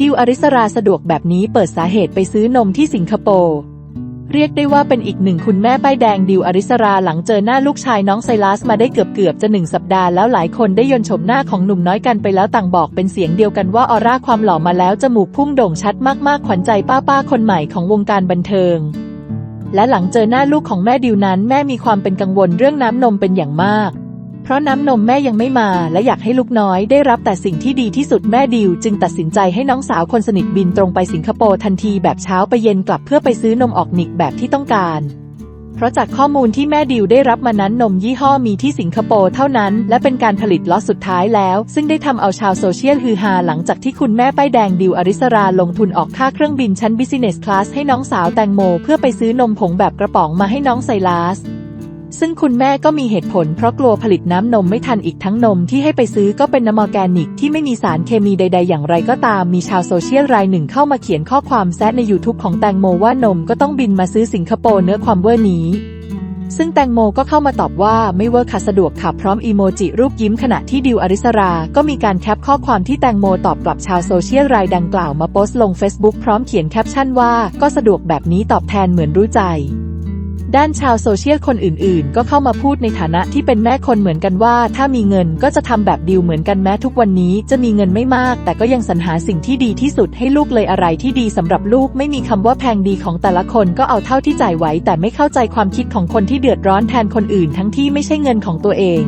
ดิวอริสราสะดวกแบบนี้เปิดสาเหตุไปซื้อนมที่สิงคโปร์เรียกได้ว่าเป็นอีกหนึ่งคุณแม่ป้ายแดงดิวอริสราหลังเจอหน้าลูกชายน้องไซรัสมาได้เกือบเกือบๆจะหนึ่งสัปดาห์แล้วหลายคนได้ยนชมหน้าของหนุ่มน้อยกันไปแล้วต่างบอกเป็นเสียงเดียวกันว่าออร่าความหล่อมาแล้วจมูกพุ่งโด่งชัดมากๆ ขวัญใจป้าๆคนใหม่ของวงการบันเทิง และหลังเจอหน้าลูกของแม่ดิวนั้น แม่มีความเป็นกังวลเรื่องน้ำนมเป็นอย่างมาก เพราะน้ำนมแม่ยังไม่มา และอยากให้ลูกน้อยได้รับแต่สิ่งที่ดีที่สุดแม่ดิว จึงตัดสินใจให้น้องสาวคนสนิทบินตรงไปสิงคโปร์ทันทีแบบเช้าไปเย็นกลับเพื่อไปซื้อนมออกนิกแบบที่ต้องการ เพราะจากข้อมูลที่แม่ดิวได้รับมานั้นนมยี่ห้อมีที่สิงคโปร์เท่านั้น และเป็นการผลิตล็อตสุดท้ายแล้ว ซึ่งได้ทำเอาชาวโซเชียลฮือฮาหลังจากที่คุณแม่ป้ายแดงดิวอริสราลงทุนออกค่าเครื่องบินชั้น Business Class ให้น้องสาวแตงโม เพื่อไปซื้อนมผงแบบกระป๋องมาให้น้องไซรัส ซึ่งคุณแม่ก็มีเหตุผลเพราะกลัวผลิตน้ำนมไม่ทันอีกทั้งนมที่ให้ไปซื้อก็เป็นน้ำออแกนิกที่ไม่มีสารเคมีใด ๆ อย่างไรก็ตามมีชาวโซเชียลรายหนึ่งเข้ามาเขียนข้อความแซะใน YouTube ของแตงโมว่านมก็ต้องบินมาซื้อสิงคโปร์เนื้อความเวอร์นี้ซึ่งแตงโมก็เข้ามาตอบว่าไม่เวอร์ค่ะสะดวกค่ะพร้อมอีโมจิรูปยิ้มขณะที่ดิวอริสรา ก็มีการแคปข้อความที่แตงโมตอบกลับชาวโซเชียลรายดังกล่าวมาโพสต์ลง Facebook พร้อมเขียนแคปชั่นว่าก็สะดวกแบบนี้ตอบแทนเหมือนรู้ใจ ด้านชาวโซเชียลคนอื่นๆ ก็เข้ามาพูดในฐานะที่เป็นแม่คนเหมือนกันว่า ถ้ามีเงินก็จะทำแบบดิวเหมือนกันแม้ทุกวันนี้จะมีเงินไม่มาก แต่ก็ยังสรรหาสิ่งที่ดีที่สุดให้ลูกเลยอะไรที่ดีสำหรับลูกไม่มีคำว่าแพงดีของแต่ละคนก็เอาเท่าที่จ่ายไหวแต่ไม่เข้าใจความคิดของคนที่เดือดร้อนแทนคนอื่น ทั้งที่ไม่ใช่เงินของตัวเอง